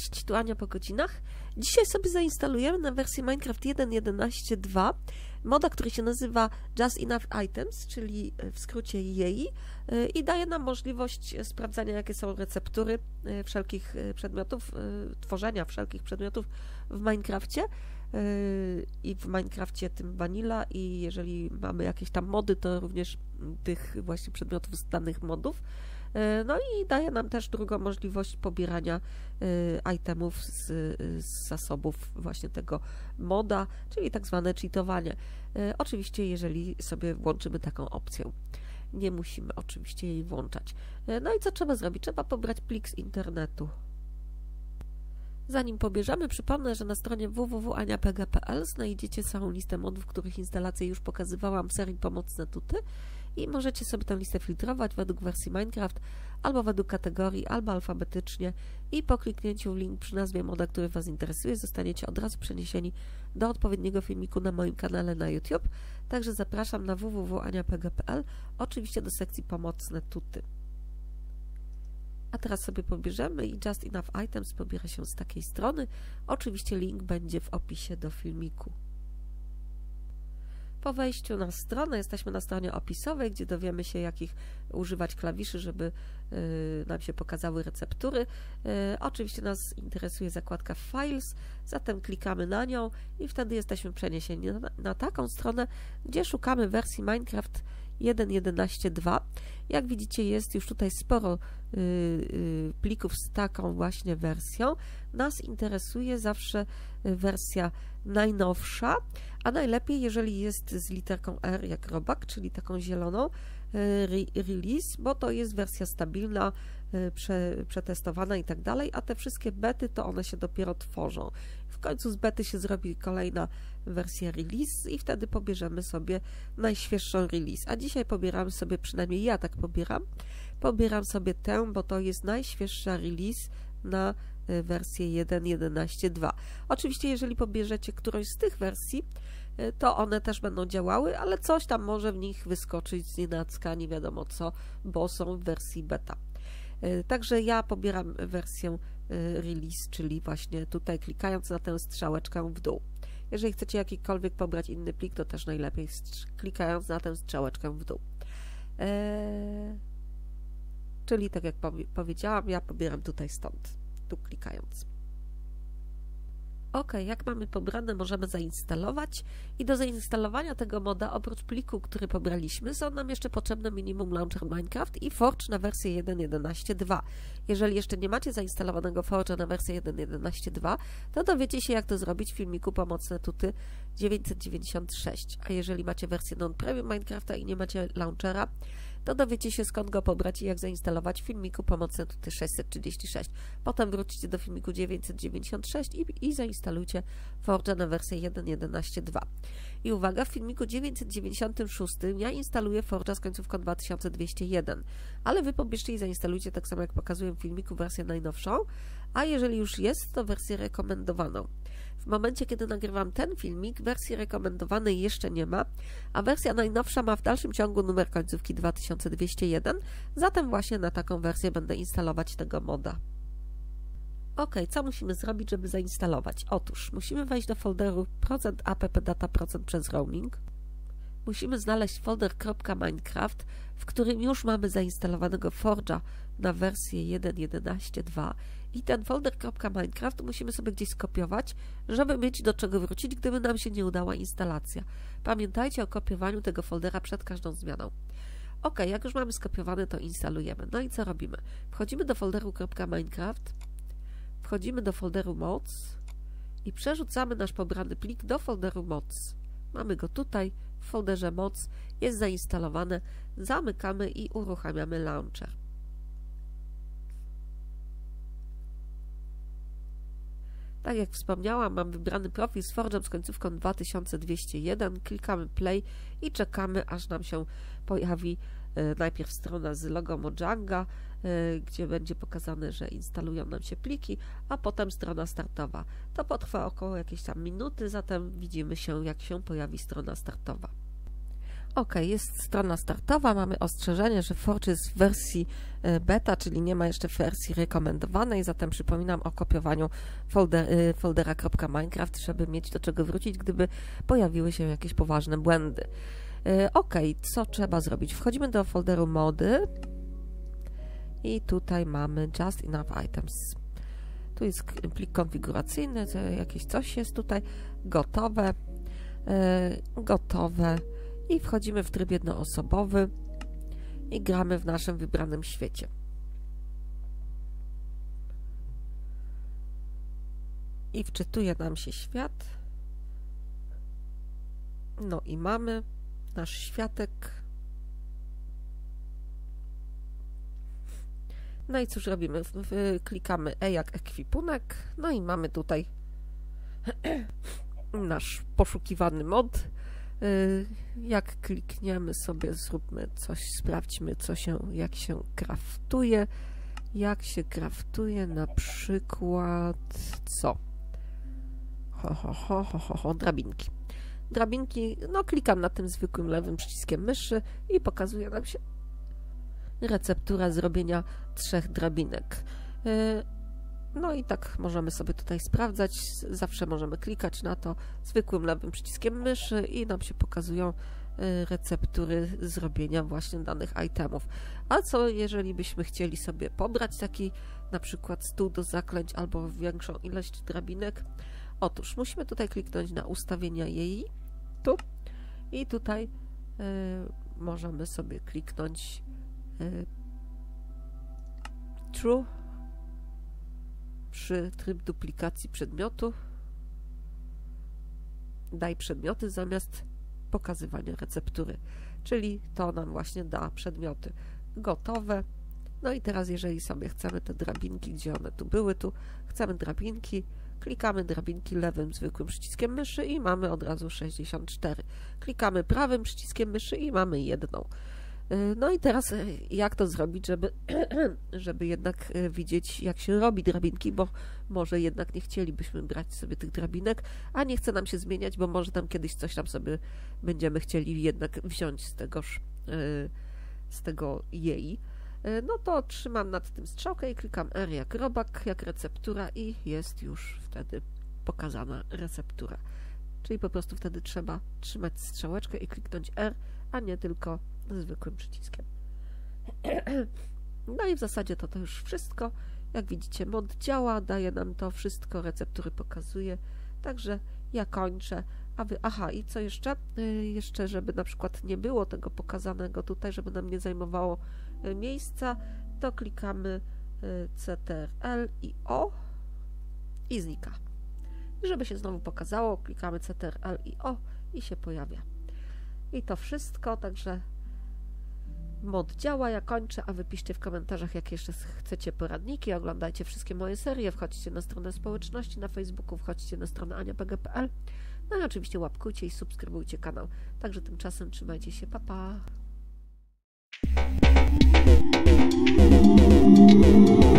Cześć, tu Ania po godzinach. Dzisiaj sobie zainstalujemy na wersję Minecraft 1.11.2 moda, który się nazywa Just Enough Items, czyli w skrócie JEI i daje nam możliwość sprawdzania, jakie są receptury e, wszelkich e, przedmiotów, e, tworzenia wszelkich przedmiotów w Minecrafcie i w Minecrafcie tym Vanilla i jeżeli mamy jakieś tam mody, to również tych właśnie przedmiotów z danych modów. E, no i daje nam też drugą możliwość pobierania e, itemów z, z zasobów właśnie tego moda, czyli tak zwane cheatowanie. E, oczywiście, jeżeli sobie włączymy taką opcję. Nie musimy oczywiście jej włączać. No i co trzeba zrobić? Trzeba pobrać plik z internetu. Zanim pobierzemy, przypomnę, że na stronie www.aniapg.pl znajdziecie całą listę modów, których instalację już pokazywałam w serii Pomocne Tuty i możecie sobie tę listę filtrować według wersji Minecraft, albo według kategorii, albo alfabetycznie i po kliknięciu w link przy nazwie moda, który Was interesuje, zostaniecie od razu przeniesieni do odpowiedniego filmiku na moim kanale na YouTube. Także zapraszam na www.aniapg.pl, oczywiście do sekcji pomocne tuty. A teraz sobie pobierzemy i Just Enough Items pobiera się z takiej strony. Oczywiście link będzie w opisie do filmiku. Po wejściu na stronę jesteśmy na stronie opisowej, gdzie dowiemy się, jakich używać klawiszy, żeby y, nam się pokazały receptury. Y, oczywiście nas interesuje zakładka Files, zatem klikamy na nią i wtedy jesteśmy przeniesieni na, na taką stronę, gdzie szukamy wersji Minecraft 1.11.2. Jak widzicie, jest już tutaj sporo y, y, plików z taką właśnie wersją. Nas interesuje zawsze wersja najnowsza, a najlepiej, jeżeli jest z literką R jak robak, czyli taką zieloną, y, release, bo to jest wersja stabilna, prze, przetestowana i tak dalej, a te wszystkie bety to one się dopiero tworzą. W końcu z bety się zrobi kolejna wersja release i wtedy pobierzemy sobie najświeższą release. A dzisiaj pobieramy sobie, przynajmniej ja tak pobieram, pobieram sobie tę, bo to jest najświeższa release na y, wersję 1.11.2. Oczywiście, jeżeli pobierzecie którąś z tych wersji, y, to one też będą działały, ale coś tam może w nich wyskoczyć z nienacka, nie wiadomo co, bo są w wersji beta. Y, także ja pobieram wersję release, czyli właśnie tutaj klikając na tę strzałeczkę w dół. Jeżeli chcecie jakikolwiek pobrać inny plik, to też najlepiej klikając na tę strzałeczkę w dół. Eee, czyli tak jak powiedziałam, ja pobieram tutaj stąd, tu klikając. OK, jak mamy pobrane, możemy zainstalować i do zainstalowania tego moda, oprócz pliku, który pobraliśmy, są nam jeszcze potrzebne minimum launcher Minecraft i Forge na wersję 1.11.2. Jeżeli jeszcze nie macie zainstalowanego Forge'a na wersję 1.11.2, to dowiecie się, jak to zrobić w filmiku Pomocne Tuty 996. A jeżeli macie wersję non-premium Minecrafta i nie macie launchera, to dowiecie się skąd go pobrać i jak zainstalować w filmiku pomocne tuty 636. Potem wrócicie do filmiku 996 i, i zainstalujcie Forge na wersję 1.11.2. I uwaga, w filmiku 996 ja instaluję Forge'a z końcówką 2201, ale wy pobierzcie i zainstalujcie tak samo jak pokazuję w filmiku wersję najnowszą, a jeżeli już jest, to wersję rekomendowaną. W momencie, kiedy nagrywam ten filmik, wersji rekomendowanej jeszcze nie ma, a wersja najnowsza ma w dalszym ciągu numer końcówki 2201, zatem właśnie na taką wersję będę instalować tego moda. Ok, co musimy zrobić, żeby zainstalować? Otóż musimy wejść do folderu %appdata przez roaming. Musimy znaleźć folder .minecraft, w którym już mamy zainstalowanego Forge'a na wersję 1.11.2 i ten folder .minecraft musimy sobie gdzieś skopiować, żeby mieć do czego wrócić, gdyby nam się nie udała instalacja. Pamiętajcie o kopiowaniu tego foldera przed każdą zmianą. Ok, jak już mamy skopiowany, to instalujemy. No i co robimy? Wchodzimy do folderu .minecraft, wchodzimy do folderu mods i przerzucamy nasz pobrany plik do folderu mods. Mamy go tutaj, w folderze mods, jest zainstalowane, zamykamy i uruchamiamy launcher. Tak jak wspomniałam, mam wybrany profil z Forge'em z końcówką 2201. Klikamy play i czekamy, aż nam się pojawi e, najpierw strona z logo Mojanga, e, gdzie będzie pokazane, że instalują nam się pliki, a potem strona startowa. To potrwa około jakiejś tam minuty, zatem widzimy się, jak się pojawi strona startowa. Ok, jest strona startowa, mamy ostrzeżenie, że Forge jest w wersji e, beta, czyli nie ma jeszcze wersji rekomendowanej, zatem przypominam o kopiowaniu folder, e, foldera.minecraft, żeby mieć do czego wrócić, gdyby pojawiły się jakieś poważne błędy. E, ok, co trzeba zrobić? Wchodzimy do folderu mody i tutaj mamy just enough items. Tu jest plik konfiguracyjny, jakieś coś jest tutaj, gotowe, gotowe i wchodzimy w tryb jednoosobowy i gramy w naszym wybranym świecie. I wczytuje nam się świat. No i mamy nasz światek. No i cóż robimy? Klikamy E jak ekwipunek. No i mamy tutaj nasz poszukiwany mod jak klikniemy sobie, zróbmy coś, sprawdźmy, co się, jak się kraftuje. Jak się kraftuje na przykład co? Ho, ho, ho, ho, ho, ho, drabinki. Drabinki, no klikam na tym zwykłym lewym przyciskiem myszy i pokazuje nam się receptura zrobienia trzech drabinek. Y, no i tak możemy sobie tutaj sprawdzać. Zawsze możemy klikać na to zwykłym lewym przyciskiem myszy i nam się pokazują y, receptury zrobienia właśnie danych itemów. A co jeżeli byśmy chcieli sobie pobrać taki na przykład stół do zaklęć albo większą ilość drabinek? Otóż musimy tutaj kliknąć na ustawienia jej tu i tutaj y, możemy sobie kliknąć y, true przy tryb duplikacji przedmiotu daj przedmioty zamiast pokazywania receptury, czyli to nam właśnie da przedmioty gotowe. No i teraz jeżeli sobie chcemy te drabinki, gdzie one tu były, tu chcemy drabinki, klikamy drabinki lewym zwykłym przyciskiem myszy i mamy od razu 64. Klikamy prawym przyciskiem myszy i mamy jedną. Y, no i teraz y, jak to zrobić, żeby, żeby jednak y, widzieć, jak się robi drabinki, bo może jednak nie chcielibyśmy brać sobie tych drabinek, a nie chce nam się zmieniać, bo może tam kiedyś coś tam sobie będziemy chcieli jednak wziąć z tegoż, z tego jej. No to trzymam nad tym strzałkę i klikam R jak robak, jak receptura i jest już wtedy pokazana receptura. Czyli po prostu wtedy trzeba trzymać strzałeczkę i kliknąć R, a nie tylko zwykłym przyciskiem. No i w zasadzie to to już wszystko. Jak widzicie, mod działa, daje nam to wszystko, receptury pokazuje. Także ja kończę. A wy, aha, i co jeszcze? Y, jeszcze, żeby na przykład nie było tego pokazanego tutaj, żeby nam nie zajmowało y, miejsca, to klikamy y, CTRL i O i znika. I żeby się znowu pokazało, klikamy CTRL i O i się pojawia. I to wszystko, także mod działa, ja kończę, a wy piszcie w komentarzach, jak jeszcze chcecie poradniki, oglądajcie wszystkie moje serie, wchodźcie na stronę społeczności na Facebooku, wchodźcie na stronę aniapg.pl, no i oczywiście łapkujcie i subskrybujcie kanał. Także tymczasem trzymajcie się, papa. Pa.